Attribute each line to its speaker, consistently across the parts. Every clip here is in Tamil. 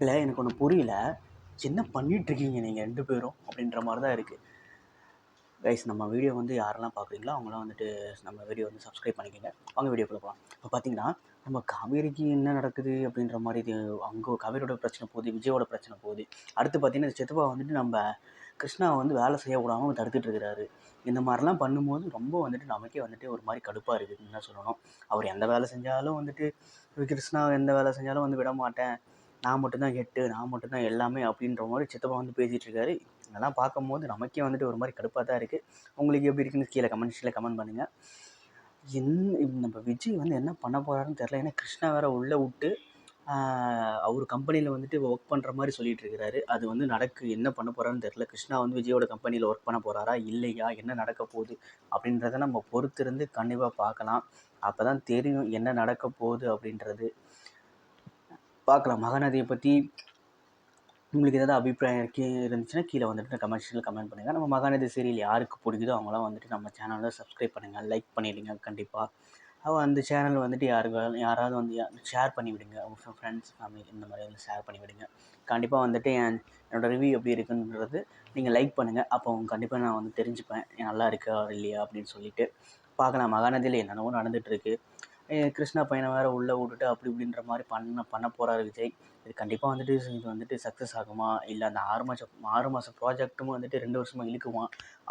Speaker 1: இல்லை எனக்கு ஒன்று புரியல. என்ன பண்ணிகிட்ருக்கீங்க நீங்கள் ரெண்டு பேரும்? அப்படின்ற மாதிரி தான் இருக்குது கைஸ் நம்ம வீடியோ வந்து யாரெல்லாம் பார்க்குறீங்களோ அவங்களாம் வந்துட்டு நம்ம வீடியோ வந்து சப்ஸ்கிரைப் பண்ணிக்கோங்க. அவங்க வீடியோ போகலாம் இப்போ பார்த்தீங்கன்னா நம்ம காவேரிக்கு என்ன நடக்குது அப்படின்ற மாதிரி இது அங்கே காவேரியோட பிரச்சனை போகுது விஜயோட பிரச்சனை போகுது. அடுத்து பார்த்தீங்கன்னா சித்தப்பா வந்துட்டு நம்ம கிருஷ்ணாவை வந்து வேலை செய்ய விடாமல் தடுத்துட்டு இருக்கிறாரு. இந்த மாதிரிலாம் பண்ணும்போது ரொம்ப வந்துட்டு நமக்கே வந்துட்டு ஒரு மாதிரி கடுப்பாக இருக்குதுன்னு தான் சொல்லணும். அவர் எந்த வேலை செஞ்சாலும் வந்துட்டு கிருஷ்ணா எந்த வேலை செஞ்சாலும் வந்து விட மாட்டேன். நான் மட்டும்தான் ஹெட்டு நான் மட்டும்தான் எல்லாமே அப்படின்ற மாதிரி சித்தப்பா வந்து பேசிகிட்ருக்காரு இதெல்லாம் பார்க்கும்போது நமக்கே வந்துட்டு ஒரு மாதிரி கடுப்பாக தான் இருக்குது உங்களுக்கு எப்படி இருக்குன்னு கீழே கமெண்ட்ஸில் கமெண்ட் பண்ணுங்கள் என் நம்ம விஜய் வந்து என்ன பண்ண போகிறாருன்னு தெரில ஏன்னா கிருஷ்ணா வேற உள்ளே விட்டு அவர் கம்பெனியில் வந்துட்டு ஒர்க் பண்ணுற மாதிரி சொல்லிட்டு இருக்கிறாரு அது வந்து நடக்கு என்ன பண்ண போகிறாருன்னு தெரில கிருஷ்ணா வந்து விஜயோட கம்பெனியில் ஒர்க் பண்ண போகிறாரா இல்லையா என்ன நடக்க போகுது அப்படின்றத நம்ம பொறுத்திருந்து கண்டிப்பாக பார்க்கலாம். அப்போ தான் தெரியும் என்ன நடக்க போகுது அப்படின்றது. பார்க்கலாம் மகாநதியை பற்றி உங்களுக்கு ஏதாவது அபிப்பிராயம் இருக்கு இருந்துச்சுன்னா கீழே வந்துட்டு கமெண்ட் செக்ஷனில் கமெண்ட் பண்ணுங்கள் நம்ம மகாநதி சீரியல் யாருக்கு பிடிக்குதோ அவங்களாம் வந்துட்டு நம்ம சேனலில் சப்ஸ்கிரைப் பண்ணுங்கள் லைக் பண்ணிவிடுங்க கண்டிப்பாக அவள் அந்த சேனல் வந்துட்டு யாருக்கு யாராவது வந்து ஷேர் பண்ணி விடுங்க உங்கள் ஃப்ரெண்ட்ஸ் ஃபேமிலி இந்த மாதிரி வந்து ஷேர் பண்ணி விடுங்க கண்டிப்பாக வந்துட்டு என் என்னோடய ரிவ்யூ எப்படி இருக்குன்றது நீங்கள் லைக் பண்ணுங்கள் அப்போ கண்டிப்பாக நான் வந்து தெரிஞ்சுப்பேன். நல்லா இருக்கா இல்லையா அப்படின்னு சொல்லிட்டு. பார்க்கலாம். மகாநதியில் என்னென்னவோ நடந்துகிட்ருக்கு கிருஷ்ணா பையனை வேறு உள்ளே விட்டுட்டு அப்படி இப்படின்ற மாதிரி பண்ண பண்ண போகிறாரு விஜய். இது கண்டிப்பாக வந்துட்டு இது வந்துட்டு சக்ஸஸ் ஆகுமா? இல்லை அந்த ஆறு மாதம் ஆறு மாதம் ப்ராஜெக்ட்டும் வந்துட்டு ரெண்டு வருஷமாக இழுக்குமா?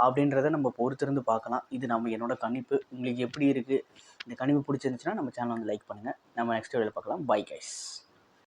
Speaker 1: அப்படின்றத நம்ம பொறுத்திருந்து பார்க்கலாம். இது நம்ம என்னோடய கணிப்பு. உங்களுக்கு எப்படி இருக்குது இந்த கணிப்பு பிடிச்சிருந்துச்சுன்னா நம்ம சேனல் வந்து லைக் பண்ணுங்கள் நம்ம நெக்ஸ்ட் வீடியோவில் பார்க்கலாம். Bye guys